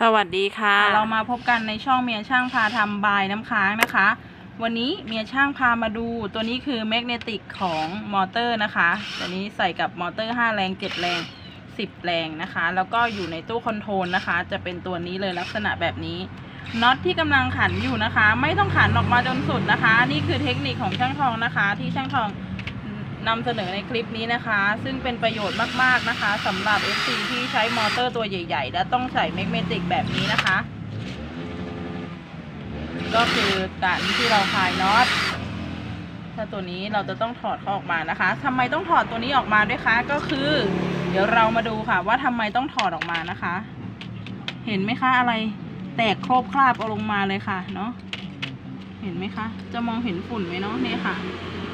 สวัสดีค่ะ เรามาพบกันในช่องเมียช่างพาทำบายน้ำค้างนะคะ วันนี้เมียช่างพามาดูตัวนี้คือแมกเนติกของมอเตอร์นะคะตัวนี้ใส่กับมอเตอร์ 5 แรง 7 แรง 10 แรงนะคะ แล้วก็อยู่ในตู้คอนโทรลนะคะ จะเป็นตัวนี้เลยลักษณะแบบนี้น็อตที่กำลังขันอยู่นะคะ ไม่ต้องขันออกมาจนสุดนะคะ นี่คือเทคนิคของช่างทองนะคะ ที่ช่างทอง นำเสนอในคลิปนี้นะคะ ซึ่งเป็นประโยชน์มากๆนะคะสำหรับ FC ที่ใช้มอเตอร์ตัวใหญ่ ๆ และต้องใส่แมกเนติกแบบนี้นะคะ ก็คือการที่เราคลายน็อตถ้าตัวนี้เราจะต้องถอดเขาออกมานะคะทำไมต้องถอดตัวนี้ออกมาด้วยคะ ก็คือ เดี๋ยวเรามาดูค่ะ ว่าทำไมต้องถอดออกมานะคะ เห็นไหมคะอะไรแตกโครบคราบเอาลงมาเลยค่ะเนาะเห็นไหมคะ จะมองเห็นฝุ่นไหมเนาะเนี่ยค่ะ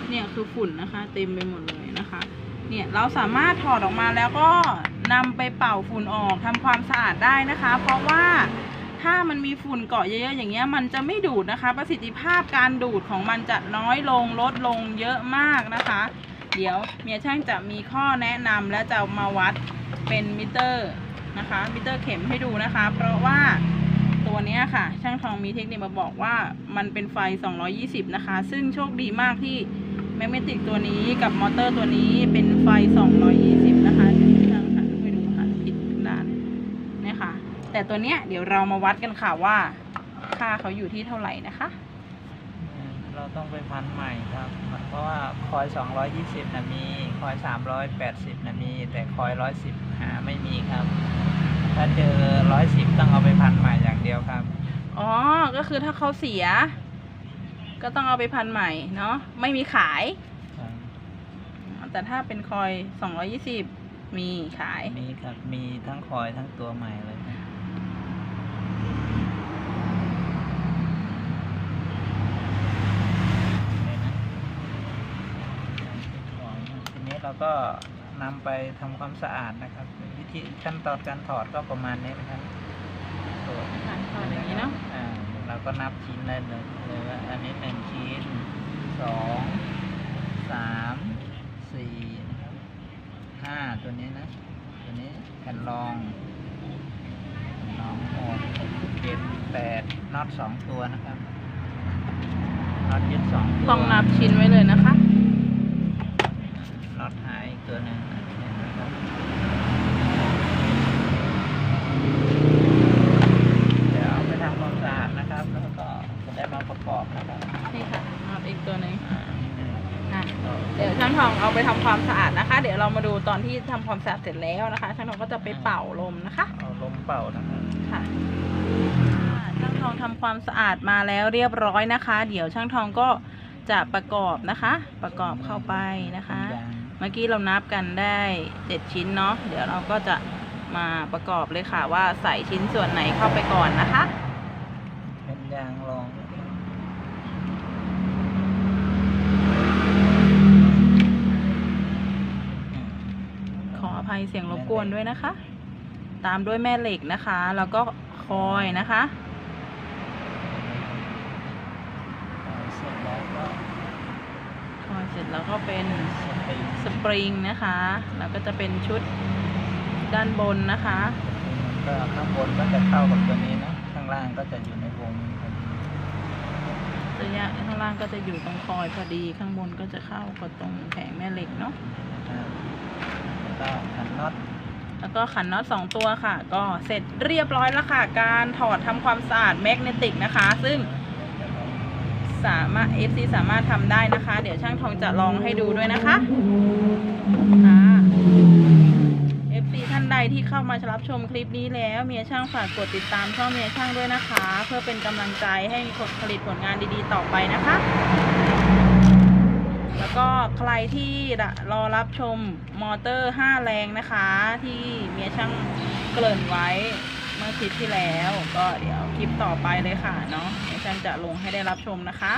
เนี่ยคือฝุ่นนะคะ เต็มไปหมดเลยนะคะ เนี่ยเราสามารถถอดออกมาแล้วก็นำไปเป่าฝุ่นออกทำความสะอาดได้นะคะ เพราะว่าถ้ามันมีฝุ่นเกาะเยอะๆอย่างเงี้ยมันจะไม่ดูดนะคะ ประสิทธิภาพการดูดของมันจะน้อยลงลดลงเยอะมากนะคะ เดี๋ยวเมียช่างจะมีข้อแนะนำและจะมาวัดเป็นมิเตอร์นะคะมิเตอร์เข็มให้ดูนะคะ เพราะว่าตัวเนี้ยค่ะ ช่างทองมีเทคนิคมาบอกว่ามันเป็นไฟ 220 นะคะ ซึ่งโชคดีมากที่ แมกเนติกตัวนี้กับมอเตอร์ตัวนี้เป็นไฟ 220 นะคะเดี๋ยวช่างหันให้ดูหันผิดด้านเนี่ยค่ะ แต่ตัวเนี้ยเดี๋ยวเรามาวัดกันค่ะว่า ค่าเขาอยู่ที่เท่าไหร่นะคะ เราต้องไปพันใหม่ครับ เพราะว่าคอย 220นะมี คอย 380นะมี แต่คอย 110หาไม่มีครับ ถ้าเจอ 110 ต้องเอาไปพันใหม่อย่างเดียวครับ อ๋อ ก็คือถ้าเขาเสีย ก็ต้องเอาไปพันใหม่เนาะไม่มีขาย แต่ถ้าเป็นคอย220มีขาย มีครับ มีทั้งคอยทั้งตัวใหม่เลยครับนี่นะทีนี้เราก็นำไปทำความสะอาดนะครับ วิธีขั้นตอนการถอดก็ประมาณนี้นะครับถอดค่ะถอดอย่างนี้เนอะ ก็นับชิ้นได้เลยเลยว่าอันนี้หนึ่งชิ้นสองสามสี่ห้าตัวนี้นะ ตัวนี้แผ่นรองแผ่นรองหกเจ็ดแปดน็อตสองตัวนะครับน็อตยึดสองตัว ต้องนับชิ้นไว้เลยนะคะ น็อตหายอีกตัวหนึ่งนะเนี่ยนะครับเดี๋ยวเอาไปทำความสะอาดนะครับ แล้วก็จะได้มาประกอบนะครับ นี่ค่ะนับอีกตัวหนึ่ง อ่า อะ เดี๋ยวช่างทองเอาไปทำความสะอาดนะคะ เดี๋ยวเรามาดูต อนที่ทำความสะอาดเสร็จแล้วนะคะช่างทองก็จะไปเป่าลมนะคะเอาลมเป่านะครับค่ะช่างทองทำความสะอาดมาแล้วเรียบร้อยนะคะ เดี๋ยวช่างทองก็จะประกอบนะคะ ประกอบเข้าไปนะคะยางเมื่อกี้เรานับกันได้เจ็ดชิ้นเนาะเดี๋ยวเราก็จะมาประกอบเลยค่ะว่าใส่ชิ้นส่วนไหนเข้าไปก่อนนะคะ เป็นยางรอง ขออภัย เสียงรบกวนด้วยนะคะ ตามด้วยแม่เหล็กนะคะ แล้วก็คอยนะคะเสร็จแล้วก็คอยเสร็จแล้วก็เป็นสปริงสปริงนะคะ แล้วก็จะเป็นชุดด้านบนนะคะ ก็ข้างบนก็จะเข้ากับตัวนี้นะข้างล่างก็จะอยู่ในวงนี้ครับระยะข้างล่างก็จะอยู่ตรงคอยพอดีข้างบนก็จะเข้ากับตรงแผงแม่เหล็กเนาะอ่าแล้ว ก็ขันน็อตแล้วก็ขันน็อตสองตัวค่ะ ก็เสร็จเรียบร้อยแล้วค่ะ การถอดทำความสะอาดแมกเนติกนะคะ ซึ่งสามารถ FC สามารถทำได้นะคะ เดี๋ยวช่างทองจะลองให้ดูด้วยนะคะอ่า FC ท่านใดที่เข้ามารับชมคลิปนี้แล้วเมียช่างฝากกดติดตามช่องเมียช่างด้วยนะคะ เพื่อเป็นกำลังใจให้มีผลิตผลงานดีๆ ต่อไปนะคะ แล้วก็ใครที่รอรับชมมอเตอร์ 5 แรงนะคะ ที่เมียช่างเกริ่นไว้เมื่อคลิปที่แล้ว ก็เดี๋ยวคลิปต่อไปเลยค่ะเนาะเมียช่างจะลงให้ได้รับชมนะคะ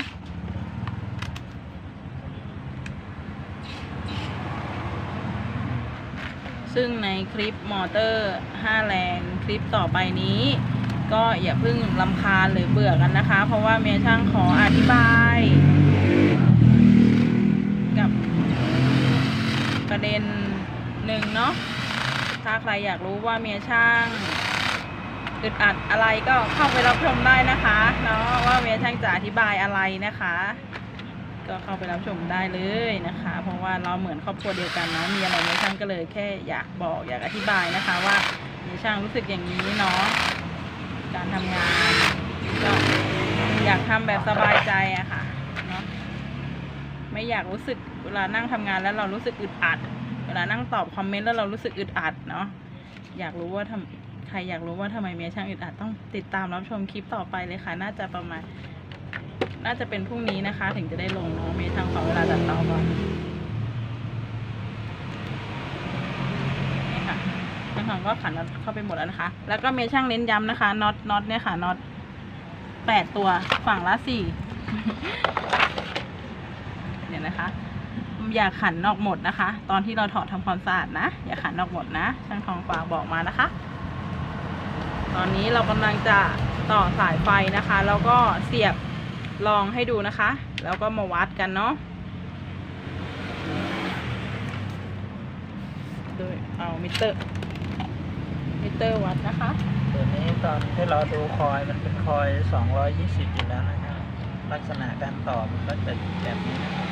ซึ่งในคลิปมอเตอร์ 5 แรงคลิปต่อไปนี้ ก็อย่าเพิ่งลำคาญหรือเบื่อกันนะคะ เพราะว่าเมียช่างขออธิบาย กับประเด็นห นึ่งเนาะถ้าใครอยากรู้ว่าเมียช่างอึดอัดอะไรก็เข้าไปรับชมได้นะคะเนาะว่าเมียช่างจะอธิบายอะไรนะคะ ก็เข้าไปรับชมได้เลยนะคะ เพราะว่าเราเหมือนครอบครัวเดียวกันเนาะมีอะไรเมียช่างก็เลยแค่อยากบอกอยากอธิบายนะคะว่าเมียช่างรู้สึกอย่างนี้เนาะการทำงานก็อยากทำแบบสบายใจอะค่ะเนาะไม่อยากรู้สึกเวลานั่งทำงานแล้วเรารู้สึกอึดอัด เวลานั่งตอบคอมเมนต์แล้วเรารู้สึกอึดอัดเนาะอยากรู้ว่าทำใครอยากรู้ว่าทำไมเมียช่างอึดอัดต้องติดตามรับชมคลิปต่อไปเลยค่ะ น่าจะประมาณ น่าจะเป็นพรุ่งนี้นะคะ ถึงจะได้ลงเนาะเมียช่างขอเวลาตัดต่อก่อนนี่ค่ะช่างของก็ขันเข้าไปหมดแล้วนะคะ แล้วก็เมียช่างเน้นย้ำนะคะน็อตน็อตเนี่ยค่ะน็อตแปดตัวฝั่งละสี่เดี๋ยวนะคะ อย่าขันนอกหมดนะคะ ตอนที่เราถอดทำความสะอาดนะ อย่าขันนอกหมดนะ ช่างทองฝากบอกมานะคะ ตอนนี้เรากำลังจะต่อสายไฟนะคะ แล้วก็เสียบลองให้ดูนะคะ แล้วก็มาวัดกันเนาะโดยเอามิเตอร์ มิเตอร์วัดนะคะ ตัวนี้ตอนที่เราดูคอยมันเป็นคอย 220 อยู่แล้วนะครับลักษณะการต่อมันก็จะแบบนี้นะครับ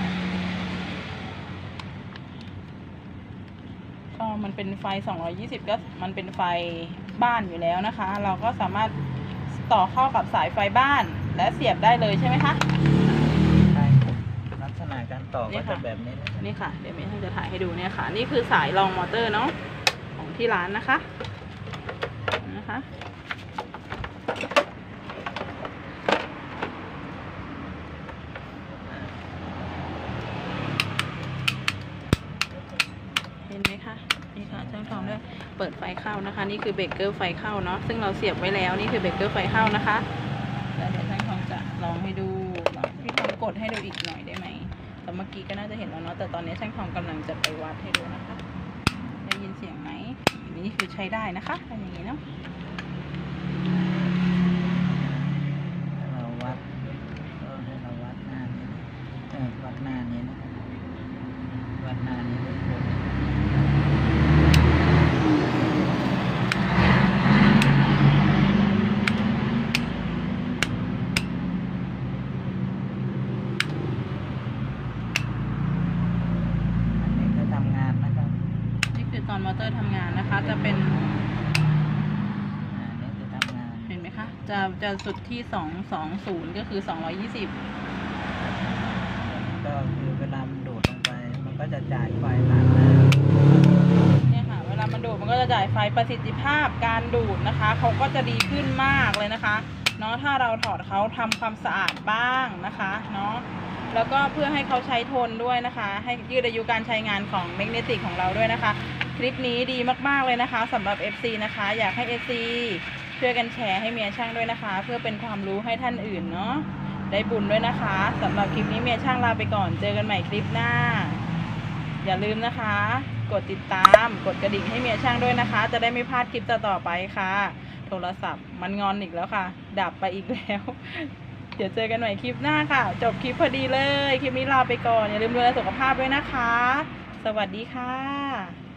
ก็ มันเป็นไฟ 220 ก็มันเป็นไฟบ้านอยู่แล้วนะคะ เราก็สามารถต่อเข้ากับสายไฟบ้านและเสียบได้เลยใช่ไหมคะใช่ครับลักษณะการต่อนี่ก็ค่ะจะแบบนี้นะครับนี่ค่ะเดี๋ยวเมย์จะถ่ายให้ดูเนี่ยค่ะ นี่คือสายรองมอเตอร์เนาะของที่ร้านนะคะนะคะ เห็นไหมคะนี่ค่ะช่างทองด้วย เข้านะคะ นี่คือเบรกเกอร์ไฟเข้าเนาะซึ่งเราเสียบไว้แล้วนี่คือเบรกเกอร์ไฟเข้านะคะแล้วเดี๋ยวช่างทองจะลองให้ดูลองพี่ทองกดให้ดูอีกหน่อยได้ไหมแต่เมื่อกี้ก็น่าจะเห็นแล้วเนาะแต่ตอนนี้ช่างทองกำลังจะไปวัดให้ดูนะคะ ได้ยินเสียงไหมอันนี้คือใช้ได้นะคะเป็นอย่างนี้เนาะเราวัดก็ให้เราวัดหน้านี้วัดหน้านี้นะวัดหน้านี้อันนี้คือทำงานนะครับ นี่คื อตอนมอเตอร์ทำงานนะคะ จะเป็นอ่านี่คือทำงาน เห็นไหมคะ จะจะสุดที่สองสองศูนย์ก็คือสองร้อยี่สิบก็คือเวลามันดูดลงไป มันก็จะจ่ายไฟผ่านน้เนี่ยค่ะ เวลามันดูดมันก็จะจ่ายไฟประสิทธิภาพการดูดนะคะเขาก็จะดีขึ้นมากเลยนะคะเนาะถ้าเราถอดเขาทำความสะอาดบ้างนะคะเนาะแล้วก็เพื่อให้เขาใช้ทนด้วยนะคะ ให้ยืดอายุการใช้งานของแมกเนติกของเราด้วยนะคะ คลิปนี้ดีมากๆเลยนะคะสำหรับ FC นะคะ อยากให้ FC ช่วยกันแชร์ให้เมียช่างด้วยนะคะ เพื่อเป็นความรู้ให้ท่านอื่นเนาะได้บุญด้วยนะคะสำหรับคลิปนี้เมียช่างลาไปก่อนเจอกันใหม่คลิปหน้า อย่าลืมนะคะ กดติดตามกดกระดิ่งให้เมียช่างด้วยนะคะ จะได้ไม่พลาดคลิปต่อๆไปค่ะ โทรศัพท์มันงอนอีกแล้วค่ะ ดับไปอีกแล้ว เดี๋ยวเจอกันใหม่คลิปหน้าค่ะ จบคลิปพอดีเลย คลิปนี้ลาไปก่อนอย่าลืมดูแลสุขภาพด้วยนะคะ สวัสดีค่ะ